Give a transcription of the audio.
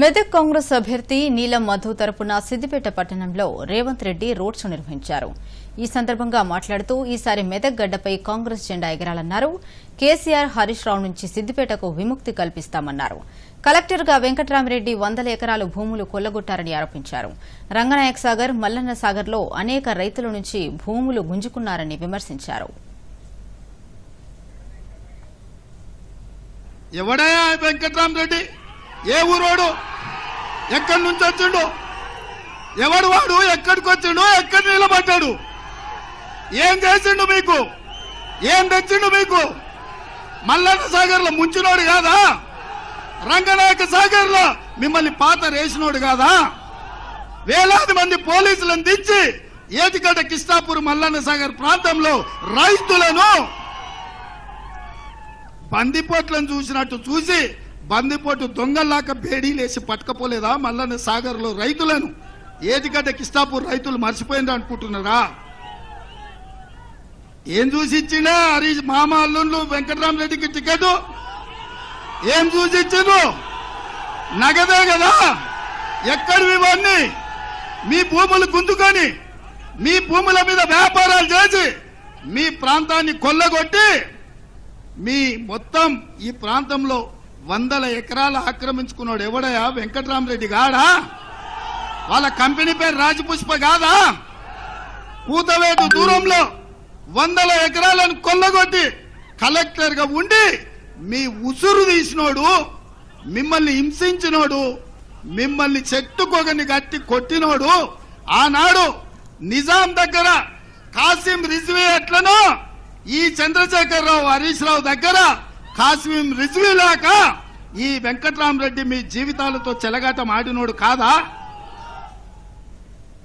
మెదక్ కాంగ్రెస్ అభ్యర్థి నీలం మధు తరపున సిద్దిపేట పట్టణంలో రేవంత్ రెడ్డి రోడ్ షో నిర్వహించారు. ఈ సందర్భంగా మాట్లాడుతూ ఈసారి మెదక్ గడ్డపై కాంగ్రెస్ జెండా ఎగరాలన్నారు. కేసీఆర్ హరీష్ రావు నుంచి సిద్దిపేటకు విముక్తి కల్పిస్తామన్నారు. కలెక్టర్గా వెంకట్రామిరెడ్డి వందల ఎకరాలు భూములు కొల్లగొట్టారని ఆరోపించారు. రంగనాయక్ సాగర్ మల్లన్న సాగర్లో అనేక రైతుల నుంచి భూములు గుంజుకున్నారని విమర్శించారు. ఎవడయా ఏ ఊరోడు? ఎక్కడి నుంచి వచ్చిండు? ఎవడు వాడు? ఎక్కడికి వచ్చిండు? ఎక్కడ నిలబడ్డాడు? ఏం చేసిండు మీకు? ఏం తెచ్చిండు మీకు? మల్లన్న సాగర్లో ముంచినోడు కాదా? రంగనాయక సాగర్లో మిమ్మల్ని పాత రేసినోడు కాదా? వేలాది మంది పోలీసులను దించి ఏటికట కిష్టాపూర్ మల్లన్న సాగర్ ప్రాంతంలో రైతులను బందిపోట్లను చూసినట్టు చూసి బందిపోటు దొంగల్లాక బేడీలేసి పట్టుకపోలేదా మల్లన్న సాగర్లో రైతులను ఏటిగడ్డ కిస్తాపూర్ రైతులు మర్చిపోయింది అనుకుంటున్నారా? ఏం చూసి ఇచ్చిండే హరి మామ అల్లుళ్ళు వెంకటరామరెడ్డికి టికెట్. ఏం చూసి ఇచ్చిండ్రు నగదే కదా. ఎక్కడివి ఇవన్నీ? మీ భూములు గుంజుకొని మీ భూముల మీద వ్యాపారాలు చేసి మీ ప్రాంతాన్ని కొల్లగొట్టి మీ మొత్తం ఈ ప్రాంతంలో వందల ఎకరాలు ఆక్రమించుకున్నాడు ఎవడయా వెంకటరామరెడ్డి గాడా? వాళ్ళ కంపెనీ పేరు రాజపుష్ప కాదా? కూతవేటు దూరంలో వందల ఎకరాలను కొల్లగొట్టి కలెక్టర్గా ఉండి మీ ఉసురు తీసినోడు మిమ్మల్ని హింసించినోడు మిమ్మల్ని చెట్టుకొగని గట్టి కొట్టినోడు ఆనాడు నిజాం దగ్గర కాసిం రిజ్వీ ఎట్లనో ఈ చంద్రశేఖరరావు హరీష్ రావు దగ్గర కాసిం రిజ్వీ లేక ఈ వెంకట్రామరెడ్డి మీ జీవితాలతో చెలగాట మాడినోడు కాదా?